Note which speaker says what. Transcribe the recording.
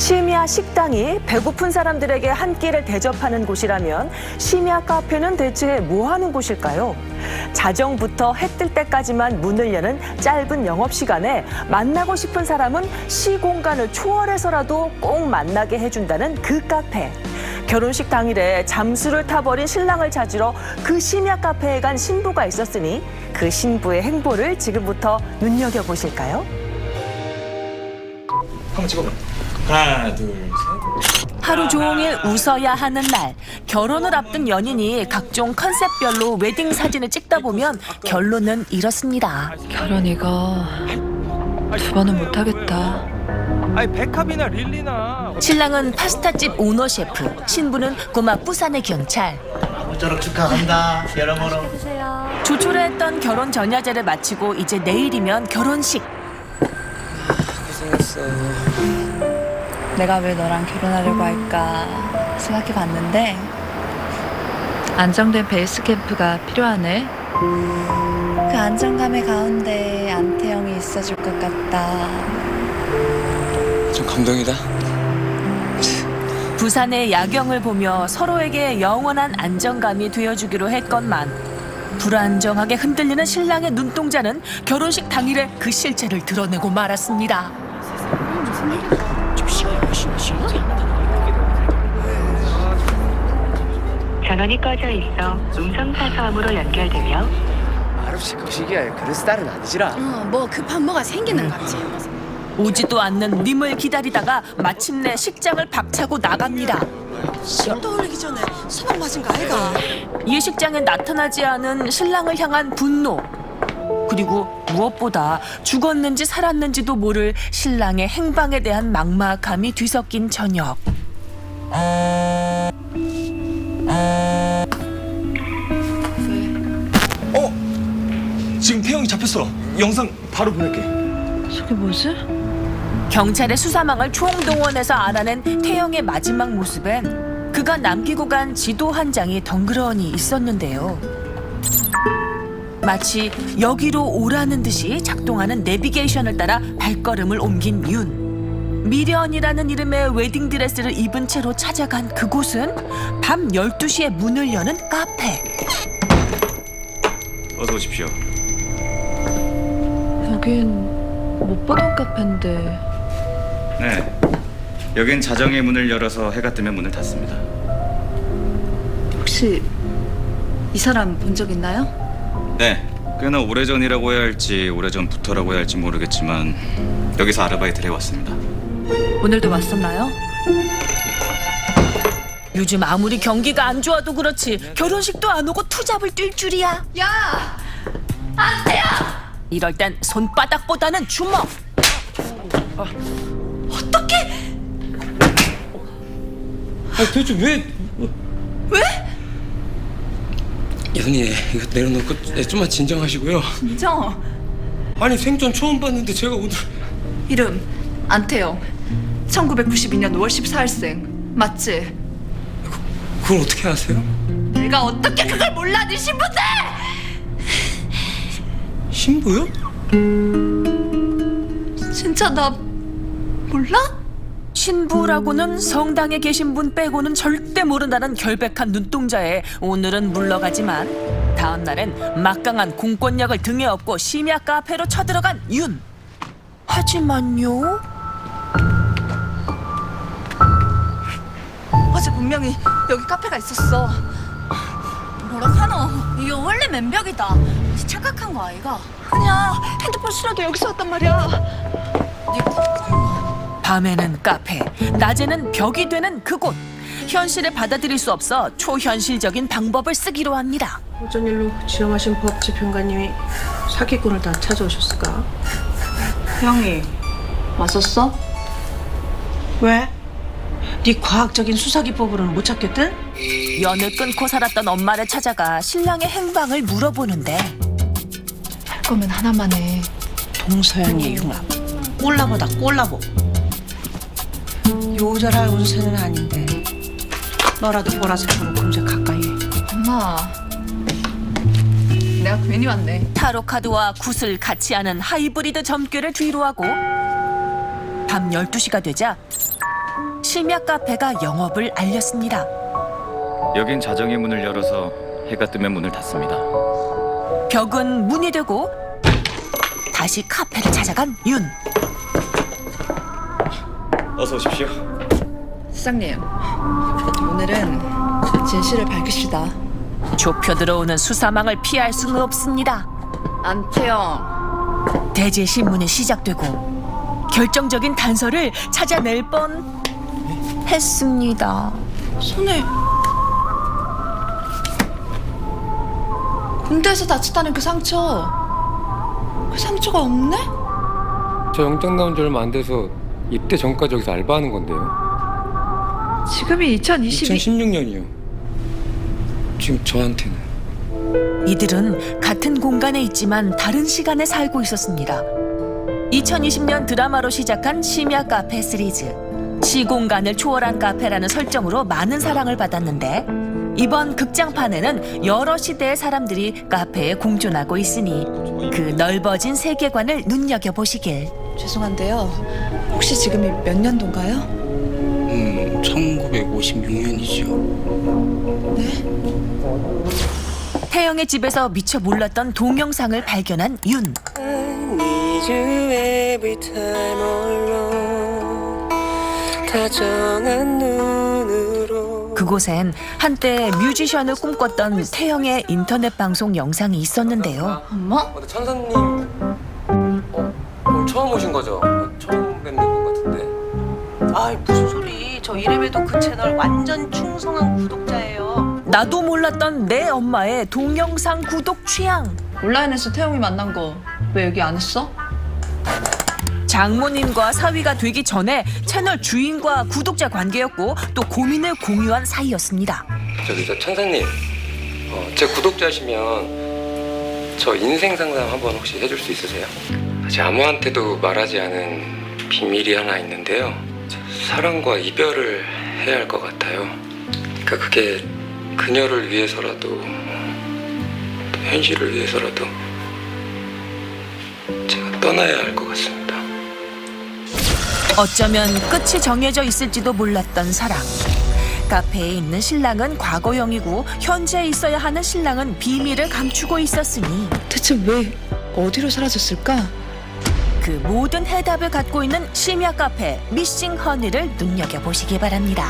Speaker 1: 심야 식당이 배고픈 사람들에게 한 끼를 대접하는 곳이라면 심야 카페는 대체 뭐 하는 곳일까요? 자정부터 해 뜰 때까지만 문을 여는 짧은 영업 시간에 만나고 싶은 사람은 시공간을 초월해서라도 꼭 만나게 해준다는 그 카페. 결혼식 당일에 잠수를 타버린 신랑을 찾으러 그 심야 카페에 간 신부가 있었으니 그 신부의 행보를 지금부터 눈여겨보실까요?
Speaker 2: 한번 찍어봐. 하나, 둘, 셋.
Speaker 1: 하루 종일 웃어야 하는 날. 결혼을 앞둔 연인이 각종 컨셉별로 웨딩 사진을 찍다 보면 결론은 이렇습니다.
Speaker 3: 결혼 이거 두 번은 못하겠다.
Speaker 2: 아니 백합이나 릴리나.
Speaker 1: 신랑은 파스타집 오너 셰프, 신부는 꼬마 부산의 경찰.
Speaker 4: 모쪼록 축하한다 여러모로
Speaker 1: 조촐했던 결혼 전야제를 마치고 이제 내일이면 결혼식.
Speaker 3: 내가 왜 너랑 결혼하려고 할까 생각해 봤는데 안정된 베이스 캠프가 필요하네. 그 안정감의 가운데 안태영이 있어줄 것 같다.
Speaker 5: 좀 감동이다.
Speaker 1: 부산의 야경을 보며 서로에게 영원한 안정감이 되어주기로 했건만 불안정하게 흔들리는 신랑의 눈동자는 결혼식 당일에 그 실체를 드러내고 말았습니다.
Speaker 6: 전원이 꺼져 있어 음성 사서함으로 연결되며
Speaker 5: 아름씨 거시기야 그런 스타일은 아니지라.
Speaker 7: 어, 뭐 급한 뭐가 생기는 거지.
Speaker 1: 오지도 않는 님을 기다리다가 마침내 식장을 박차고 나갑니다.
Speaker 7: 심도 올리기 전에 수박 맞은 거 아이가?
Speaker 1: 예식장에 나타나지 않은 신랑을 향한 분노. 그리고 무엇보다 죽었는지 살았는지도 모를 신랑의 행방에 대한 막막함이 뒤섞인 저녁.
Speaker 2: 지금 태영이 잡혔어. 영상 바로 보낼게.
Speaker 3: 저게 뭐지?
Speaker 1: 경찰의 수사망을 총동원해서 알아낸 태영의 마지막 모습엔 그가 남기고 간 지도 한 장이 덩그러니 있었는데요. 마치 여기로 오라는 듯이 작동하는 내비게이션을 따라 발걸음을 옮긴 윤. 미련이라는 이름의 웨딩드레스를 입은 채로 찾아간 그곳은 밤 12시에 문을 여는 카페.
Speaker 2: 어서 오십시오.
Speaker 3: 여긴 못 보던 카페인데
Speaker 8: 네. 여긴 자정의 문을 열어서 해가 뜨면 문을 닫습니다.
Speaker 3: 혹시 이 사람 본 적 있나요?
Speaker 8: 네. 꽤나 오래전이라고 해야 할지 오래전부터라고 해야 할지 모르겠지만 여기서 아르바이트를 해왔습니다.
Speaker 3: 오늘도 왔었나요?
Speaker 1: 요즘 아무리 경기가 안 좋아도 그렇지 결혼식도 안 오고 투잡을 뛸 줄이야.
Speaker 3: 야! 안태영!
Speaker 1: 이럴 땐 손바닥보다는 주먹.
Speaker 5: 아 도대체 왜? 왜? 연희 이거 내려놓고 좀만 진정하시고요.
Speaker 3: 진정.
Speaker 5: 아니 생전 처음 봤는데 제가 오늘
Speaker 3: 이름 안태영. 1992년 5월 14일생. 맞지?
Speaker 5: 그걸 어떻게 아세요?
Speaker 3: 내가 어떻게 그걸 몰라 네 신부인데!
Speaker 5: 신부요?
Speaker 3: 진짜 나 몰라?
Speaker 1: 신부라고는 성당에 계신 분 빼고는 절대 모른다는 결백한 눈동자에 오늘은 물러가지만 다음 날엔 막강한 공권력을 등에 업고 심야 카페로 쳐들어간 윤. 하지만요.
Speaker 3: 어제 분명히 여기 카페가 있었어.
Speaker 7: 뭐라 카노? 이거 원래 맨벽이다. 착각한 거 아이가?
Speaker 3: 아니야 핸드폰 수라도 여기서 왔단 말이야.
Speaker 1: 밤에는 카페, 낮에는 벽이 되는 그곳. 현실을 받아들일 수 없어 초현실적인 방법을 쓰기로 합니다.
Speaker 9: 어쩐 일로 지령하신 법집행관님이 사기꾼을 다 찾아오셨을까?
Speaker 3: 형이 왔었어?
Speaker 9: 왜? 네 과학적인 수사 기법으로는 못 찾겠든?
Speaker 1: 연을 끊고 살았던 엄마를 찾아가 신랑의 행방을 물어보는데
Speaker 3: 할 거면 하나만 해.
Speaker 9: 동서양의 융합 꼴라보다 꼴라보 요절할 운세는 아닌데 너라도 보라색으로 금세 가까이 해
Speaker 3: 엄마. 내가 괜히 왔네.
Speaker 1: 타로 카드와 굿을 같이 하는 하이브리드 점괘를 뒤로하고 밤 12시가 되자 심야 카페가 영업을 알렸습니다.
Speaker 8: 여긴 자정의 문을 열어서 해가 뜨면 문을 닫습니다.
Speaker 1: 벽은 문이 되고 다시 카페를 찾아간 윤.
Speaker 8: 어서 오십시오.
Speaker 3: 사장님, 오늘은 진실을 밝히시다.
Speaker 1: 좁혀 들어오는 수사망을 피할 수는 없습니다.
Speaker 3: 안태영,
Speaker 1: 대제 신문이 시작되고 결정적인 단서를 찾아낼 뻔 했습니다.
Speaker 3: 손을 군대에서 다쳤다는 그 상처. 그 상처가 없네?
Speaker 5: 저 영장 나온 지 얼마 안 돼서 입대 전까지 여기서 알바하는 건데요.
Speaker 3: 지금이 2022.
Speaker 5: 2016년이요. 지금 저한테는.
Speaker 1: 이들은 같은 공간에 있지만 다른 시간에 살고 있었습니다. 2020년 드라마로 시작한 심야 카페 시리즈. 시공간을 초월한 카페라는 설정으로 많은 사랑을 받았는데 이번 극장판에는 여러 시대의 사람들이 카페에 공존하고 있으니 그 넓어진 세계관을 눈여겨보시길.
Speaker 3: 죄송한데요. 혹시 지금이 몇 년도인가요?
Speaker 5: 음, 1956년이지요.
Speaker 1: 태영의 집에서 미처 몰랐던 동영상을 발견한 윤. 그곳엔 한때 뮤지션을 꿈꿨던 태영의 인터넷 방송 영상이 있었는데요.
Speaker 3: 엄마?
Speaker 5: 근데 천사님, 어, 오늘 처음 오신 거죠?
Speaker 9: 아이 무슨 소리. 저 이래봬도 그 채널 완전 충성한 구독자예요.
Speaker 1: 나도 몰랐던 내 엄마의 동영상 구독 취향.
Speaker 3: 온라인에서 태영이 만난 거 왜 얘기 안 했어?
Speaker 1: 장모님과 사위가 되기 전에 채널 주인과 구독자 관계였고 또 고민을 공유한 사이였습니다.
Speaker 5: 저기 저 천사님, 어, 제 구독자시면 저 인생 상담 한번 혹시 해줄 수 있으세요? 아직 아무한테도 말하지 않은 비밀이 하나 있는데요. 사랑과 이별을 해야 할 것 같아요. 그러니까 그게 그녀를 위해서라도 또 현실을 위해서라도 제가 떠나야 할 것 같습니다.
Speaker 1: 어쩌면 끝이 정해져 있을지도 몰랐던 사랑. 카페에 있는 신랑은 과거형이고 현재에 있어야 하는 신랑은 비밀을 감추고 있었으니
Speaker 3: 대체 왜 어디로 사라졌을까?
Speaker 1: 그 모든 해답을 갖고 있는 심야 카페 미싱 허니를 눈여겨보시기 바랍니다.